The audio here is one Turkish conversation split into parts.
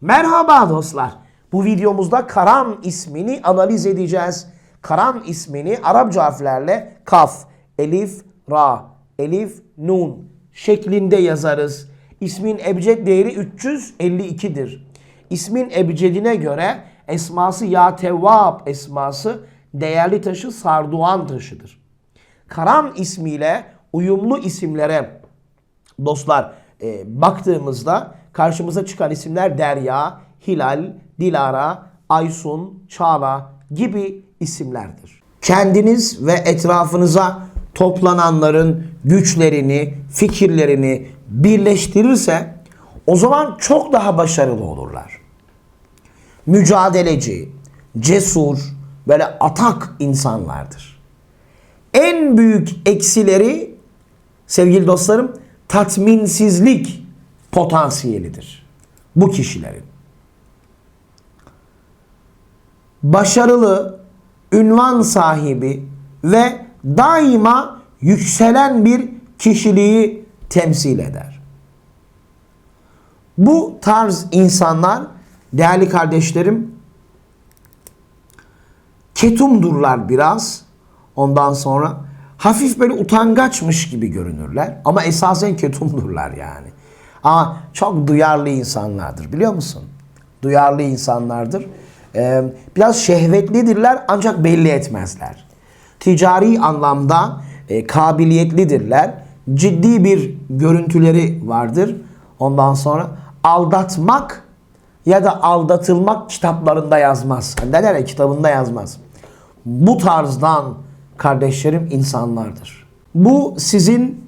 Merhaba dostlar. Bu videomuzda Karan ismini analiz edeceğiz. Karan ismini Arapça harflerle kaf, elif, ra, elif, nun şeklinde yazarız. İsmin ebced değeri 352'dir. İsmin ebcedine göre esması ya tevvab esması değerli taşı sarduan taşıdır. Karan ismiyle uyumlu isimlere dostlar e, baktığımızda karşımıza çıkan isimler Derya, Hilal, Dilara, Aysun, Çağla gibi isimlerdir. Kendiniz ve etrafınıza toplananların güçlerini, fikirlerini birleştirirse o zaman çok daha başarılı olurlar. Mücadeleci, cesur, böyle atak insanlardır. En büyük eksileri sevgili dostlarım tatminsizlik potansiyelidir bu kişilerin. Başarılı, ünvan sahibi ve daima yükselen bir kişiliği temsil eder. Bu tarz insanlar değerli kardeşlerim ketumdurlar biraz. Ondan sonra hafif böyle utangaçmış gibi görünürler. Ama esasen ketumdurlar yani. Ama çok duyarlı insanlardır biliyor musun? Duyarlı insanlardır. Ee, biraz şehvetlidirler ancak belli etmezler. Ticari anlamda e, kabiliyetlidirler. Ciddi bir görüntüleri vardır. Ondan sonra aldatmak ya da aldatılmak kitaplarında yazmaz. Hani derler ya kitabında yazmaz. Bu tarzdan kardeşlerim insanlardır. Bu sizin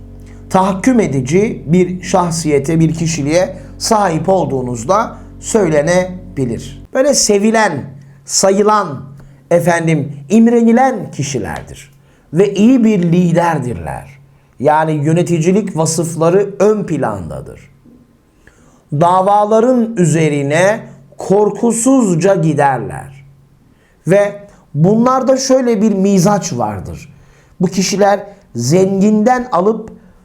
Tahakküm edici bir şahsiyete, bir kişiliğe sahip olduğunuzda söylenebilir. Böyle sevilen, sayılan, efendim imrenilen kişilerdir ve iyi bir liderdirler. Yani yöneticilik vasıfları ön plandadır. Davaların üzerine korkusuzca giderler. Ve bunlarda şöyle bir mizaç vardır. Bu kişiler zenginden alıp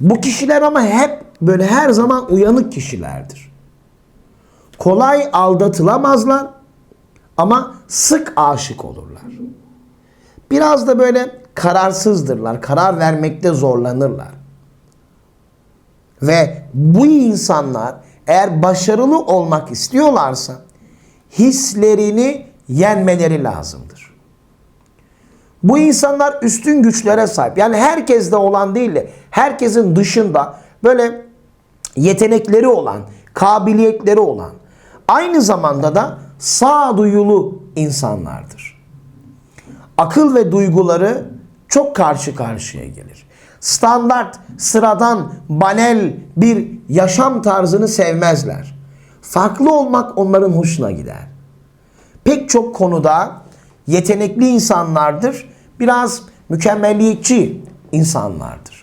Bu kişiler ama hep böyle her zaman uyanık kişilerdir. Kolay aldatılamazlar ama sık aşık olurlar. Biraz da böyle kararsızdırlar, karar vermekte zorlanırlar. Ve bu insanlar eğer başarılı olmak istiyorlarsa hislerini yenmeleri lazımdır. Bu insanlar üstün güçlere sahip. Yani herkeste olan değil de herkesin dışında böyle yetenekleri olan, kabiliyetleri olan, aynı zamanda da sağduyulu insanlardır. Akıl ve duyguları çok karşı karşıya gelir. Standart, sıradan, banel bir yaşam tarzını sevmezler. Farklı olmak onların hoşuna gider. Pek çok konuda yetenekli insanlardır. Biraz mükemmelliyetçi insanlardır.